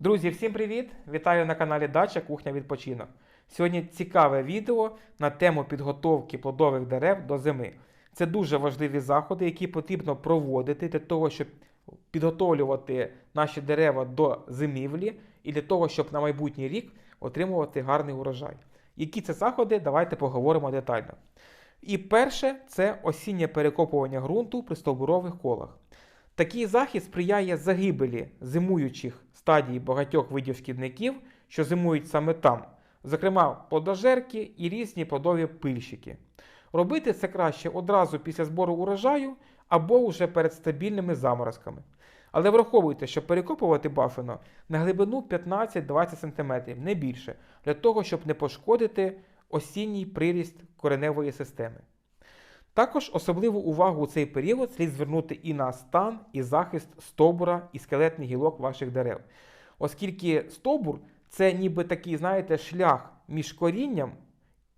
Друзі, всім привіт! Вітаю на каналі Дача Кухня Відпочинок. Сьогодні цікаве відео на тему підготовки плодових дерев до зими. Це дуже важливі заходи, які потрібно проводити для того, щоб підготовлювати наші дерева до зимівлі і для того, щоб на майбутній рік отримувати гарний урожай. Які це заходи, давайте поговоримо детально. І перше це осіннє перекопування ґрунту при стовбурових колах. Такий захід сприяє загибелі зимуючих стадій багатьох видів шкідників, що зимують саме там, зокрема плодожерки і різні плодові пильщики. Робити це краще одразу після збору урожаю або вже перед стабільними заморозками. Але враховуйте, що перекопувати бафено на глибину 15-20 см, не більше, для того, щоб не пошкодити осінній приріст кореневої системи. Також особливу увагу у цей період слід звернути і на стан і захист стовбура і скелетних гілок ваших дерев. Оскільки стовбур це ніби такий, знаєте, шлях між корінням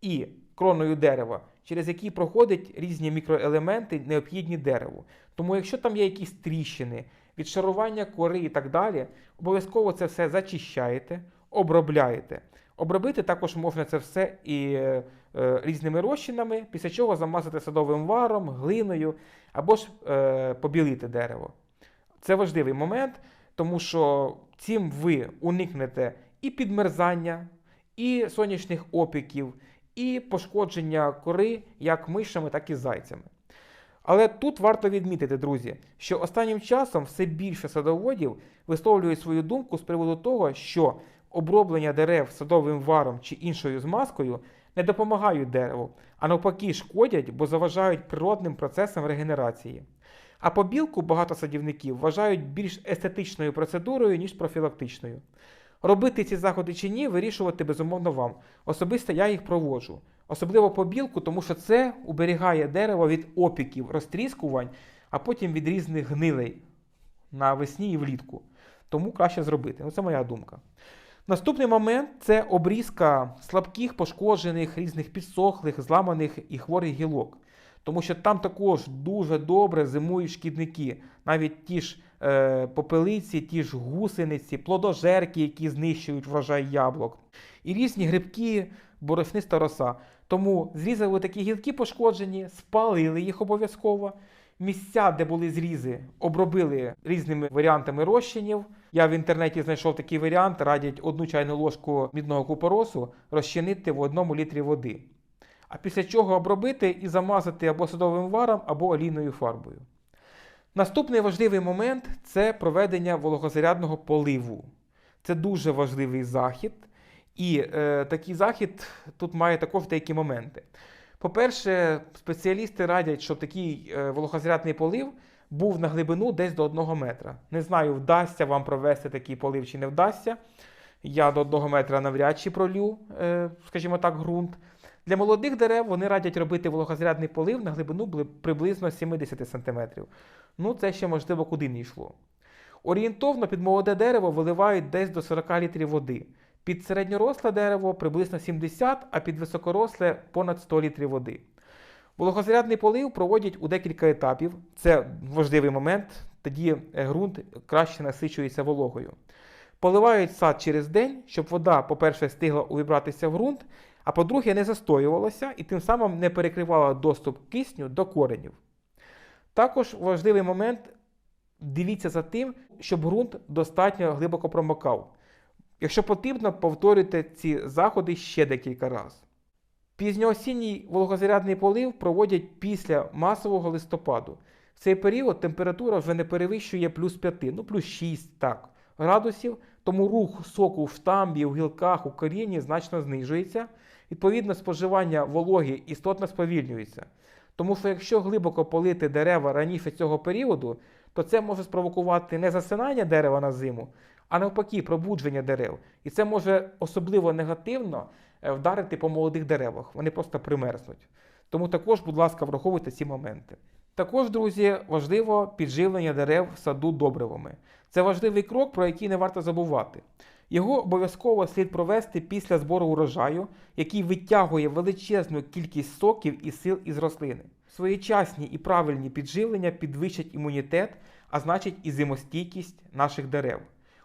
і кроною дерева, через який проходять різні мікроелементи, необхідні дереву. Тому, якщо там є якісь тріщини, відшарування кори і так далі, обов'язково це все зачищаєте, обробляєте. Обробити також можна це все і е, різними розчинами, після чого замазати садовим варом, глиною або ж е, побілити дерево. Це важливий момент, тому що цим ви уникнете і підмерзання, і сонячних опіків, і пошкодження кори як мишами, так і зайцями. Але тут варто відмітити, друзі, що останнім часом все більше садоводів висловлюють свою думку з приводу того, що оброблення дерев садовим варом чи іншою змазкою не допомагають дереву, а навпаки шкодять, бо заважають природним процесам регенерації. А побілку багато садівників вважають більш естетичною процедурою, ніж профілактичною. Робити ці заходи чи ні, вирішувати безумовно вам. Особисто я їх проводжу. Особливо побілку, тому що це уберігає дерево від опіків, розтріскувань, а потім від різних гнилей навесні і влітку. Тому краще зробити. Ну, це моя думка. Наступний момент це обрізка слабких, пошкоджених, різних підсохлих, зламаних і хворих гілок. Тому що там також дуже добре зимують шкідники, навіть ті ж е, попелиці, ті ж гусениці, плодожерки, які знищують врожай яблук, і різні грибки, борошниста роса. Тому зрізали такі гілки пошкоджені, спалили їх обов'язково. Місця, де були зрізи, обробили різними варіантами розчинів. Я в інтернеті знайшов такий варіант, радять одну чайну ложку мідного купоросу розчинити в одному літрі води. А після чого обробити і замазати або садовим варом, або олійною фарбою. Наступний важливий момент це проведення вологозарядного поливу. Це дуже важливий захід. І е, такий захід тут має також деякі моменти. По-перше, спеціалісти радять, щоб такий е, вологозарядний полив був на глибину десь до 1 метра. Не знаю, вдасться вам провести такий полив чи не вдасться. Я до 1 метра навряд чи пролю, е, скажімо так, ґрунт. Для молодих дерев вони радять робити вологозарядний полив на глибину приблизно 70 см. Ну, це ще можливо куди не йшло. Орієнтовно під молоде дерево виливають десь до 40 літрів води. Під середньоросле дерево приблизно 70, а під високоросле понад 100 літрів води. Вологозарядний полив проводять у декілька етапів. Це важливий момент, тоді е, ґрунт краще насичується вологою. Поливають сад через день, щоб вода, по-перше, встигла увібратися в ґрунт, а по-друге, не застоювалася і тим самим не перекривала доступ кисню до коренів. Також важливий момент дивіться за тим, щоб ґрунт достатньо глибоко промокав. Якщо потрібно, повторюйте ці заходи ще декілька разів. Пізньоосінній вологозарядний полив проводять після масового листопаду. В цей період температура вже не перевищує плюс 5, ну плюс 6 так, градусів, тому рух соку в штамбі, у гілках, у корінні значно знижується. Відповідно, споживання вологи істотно сповільнюється. Тому що якщо глибоко полити дерева раніше цього періоду, то це може спровокувати не засинання дерева на зиму, а навпаки, пробудження дерев. І це може особливо негативно е, вдарити по молодих деревах. Вони просто примерзнуть. Тому також, будь ласка, враховуйте ці моменти. Також, друзі, важливо підживлення дерев в саду добривами. Це важливий крок, про який не варто забувати. Його обов'язково слід провести після збору урожаю, який витягує величезну кількість соків і сил із рослини. Своєчасні і правильні підживлення підвищать імунітет, а значить і зимостійкість наших дерев.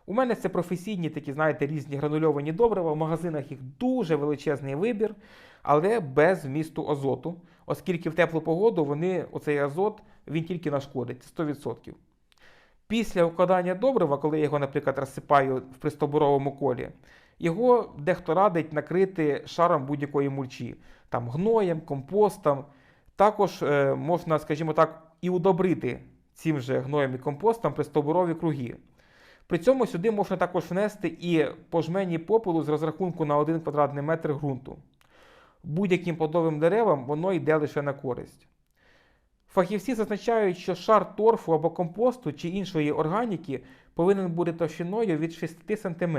У мене це професійні такі, знаєте, різні гранульовані добрива. В магазинах їх дуже величезний вибір, але без вмісту азоту, оскільки в теплу погоду вони, оцей азот, він тільки нашкодить 100%. Після вкладання добрива, коли я його, наприклад, розсипаю в пристовбуровому колі, його дехто радить накрити шаром будь-якої мульчі, там гноєм, компостом. Також е, можна, скажімо так, і удобрити цим же гноєм і компостом пристовбурові круги. При цьому сюди можна також внести і пожмені попелу з розрахунку на 1 квадратний метр ґрунту. Будь-яким плодовим деревам воно йде лише на користь. Фахівці зазначають, що шар торфу або компосту чи іншої органіки повинен бути товщиною від 6 см.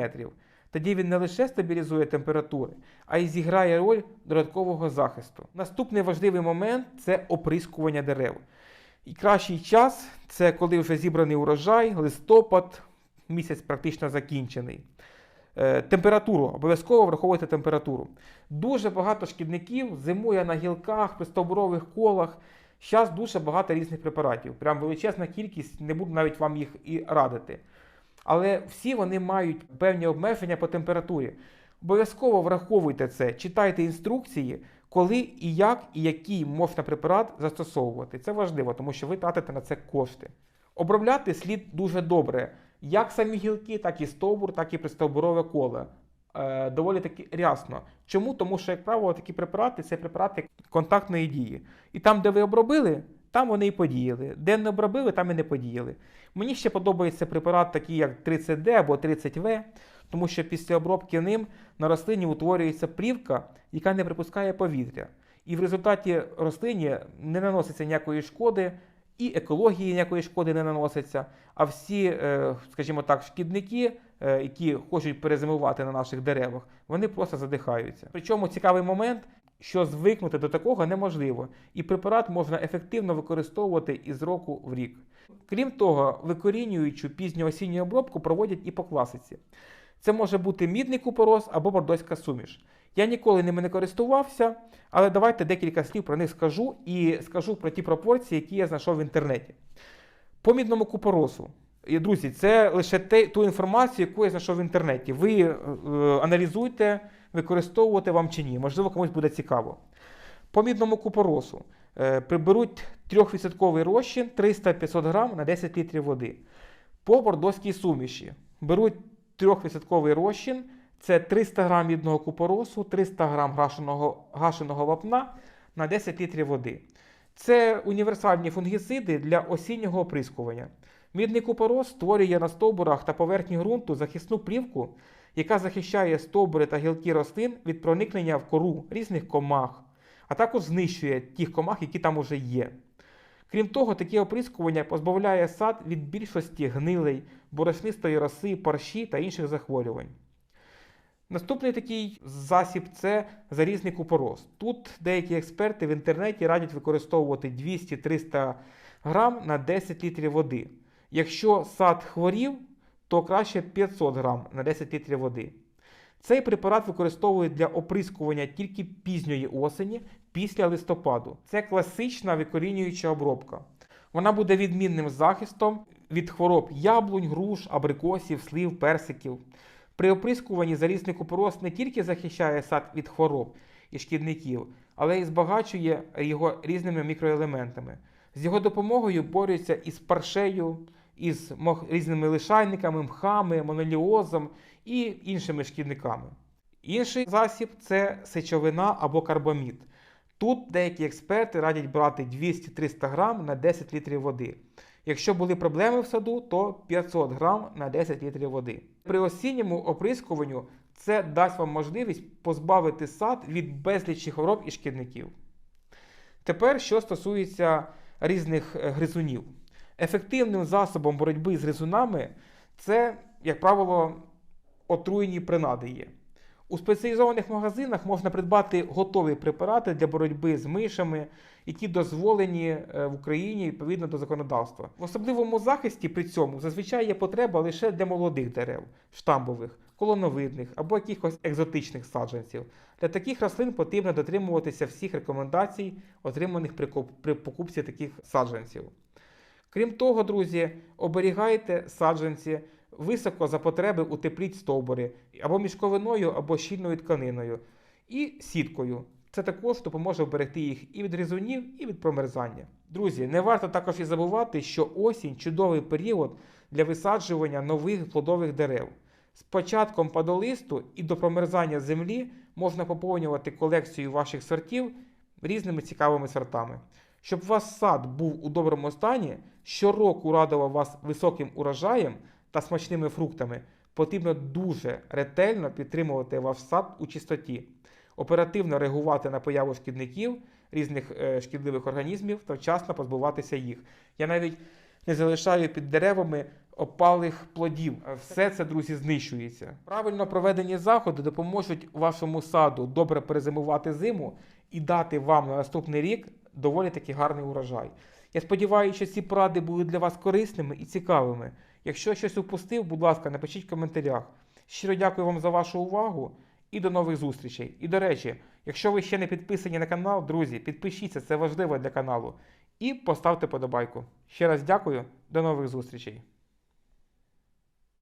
Тоді він не лише стабілізує температури, а й зіграє роль додаткового захисту. Наступний важливий момент це оприскування дерев. І кращий час це коли вже зібраний урожай, листопад, місяць практично закінчений. Е, Температуру, обов'язково враховуйте температуру. Дуже багато шкідників зимує на гілках, при стовбурових колах. Зараз дуже багато різних препаратів. Прям величезна кількість, не буду навіть вам їх і радити. Але всі вони мають певні обмеження по температурі. Обов'язково враховуйте це, читайте інструкції, коли і як, і який можна препарат застосовувати. Це важливо, тому що ви тратите на це кошти. Обробляти слід дуже добре, як самі гілки, так і стовбур, так і пристовбурове коло. Е, доволі таки рясно. Чому? Тому що, як правило, такі препарати це препарати контактної дії. І там, де ви обробили, там вони і подіяли. Де не обробили, там і не подіяли. Мені ще подобається препарат, такий як 30D або 30В, тому що після обробки ним на рослині утворюється плівка, яка не припускає повітря. І в результаті рослині не наноситься ніякої шкоди, і екології ніякої шкоди не наноситься. А всі, е, скажімо так, шкідники, е, які хочуть перезимувати на наших деревах, вони просто задихаються. Причому цікавий момент, що звикнути до такого неможливо, і препарат можна ефективно використовувати із року в рік. Крім того, викорінюючу пізню осінню обробку проводять і по класиці. Це може бути мідний купорос або бордоська суміш. Я ніколи ними не користувався, але давайте декілька слів про них скажу і скажу про ті пропорції, які я знайшов в інтернеті. По мідному купоросу. Друзі, це лише те, ту інформацію, яку я знайшов в інтернеті. Ви е, аналізуйте, використовувати вам чи ні. Можливо, комусь буде цікаво. По мідному купоросу е, приберуть 3% розчин 300-500 грам на 10 літрів води. По бордоській суміші беруть 3% розчин, це 300 грам мідного купоросу, 300 грам гашеного, гашеного вапна на 10 літрів води. Це універсальні фунгіциди для осіннього оприскування. Мідний купорос створює на стовбурах та поверхні ґрунту захисну плівку, яка захищає стовбури та гілки рослин від проникнення в кору різних комах, а також знищує тих комах, які там уже є. Крім того, таке оприскування позбавляє сад від більшості гнилей, борошнистої роси, парші та інших захворювань. Наступний такий засіб це зарізний купорос. Тут деякі експерти в інтернеті радять використовувати 200-300 грам на 10 літрів води. Якщо сад хворів, то краще 500 грам на 10 літрів води. Цей препарат використовують для оприскування тільки пізньої осені після листопаду. Це класична викорінююча обробка. Вона буде відмінним захистом від хвороб яблунь, груш, абрикосів, слив, персиків. При оприскуванні залізний купорос не тільки захищає сад від хвороб і шкідників, але й збагачує його різними мікроелементами. З його допомогою борються із паршею, із різними лишайниками, мхами, моноліозом і іншими шкідниками. Інший засіб це сечовина або карбамід. Тут деякі експерти радять брати 200-300 грам на 10 літрів води. Якщо були проблеми в саду, то 500 грам на 10 літрів води. При осінньому оприскуванню це дасть вам можливість позбавити сад від безлічі хвороб і шкідників. Тепер, що стосується різних е, гризунів. Ефективним засобом боротьби з гризунами це, як правило, отруєні принади є. У спеціалізованих магазинах можна придбати готові препарати для боротьби з мишами, які дозволені е, в Україні відповідно до законодавства. В особливому захисті при цьому зазвичай є потреба лише для молодих дерев, штамбових, колоновидних або якихось екзотичних саджанців. Для таких рослин потрібно дотримуватися всіх рекомендацій, отриманих при покупці таких саджанців. Крім того, друзі, оберігайте саджанці високо за потреби утепліть стовбури або мішковиною, або щільною тканиною, і сіткою. Це також допоможе вберегти їх і від різунів, і від промерзання. Друзі, не варто також і забувати, що осінь чудовий період для висаджування нових плодових дерев. З початком падолисту і до промерзання землі можна поповнювати колекцію ваших сортів різними цікавими сортами. Щоб ваш сад був у доброму стані, щороку радував вас високим урожаєм та смачними фруктами, потрібно дуже ретельно підтримувати ваш сад у чистоті, оперативно реагувати на появу шкідників, різних е, шкідливих організмів та вчасно позбуватися їх. Я навіть не залишаю під деревами опалих плодів. Все це, друзі, знищується. Правильно проведені заходи допоможуть вашому саду добре перезимувати зиму і дати вам на наступний рік доволі таки гарний урожай. Я сподіваюся, що ці поради були для вас корисними і цікавими. Якщо щось упустив, будь ласка, напишіть в коментарях. Щиро дякую вам за вашу увагу і до нових зустрічей. І до речі, якщо ви ще не підписані на канал, друзі, підпишіться, це важливо для каналу. І поставте подобайку. Ще раз дякую, до нових зустрічей.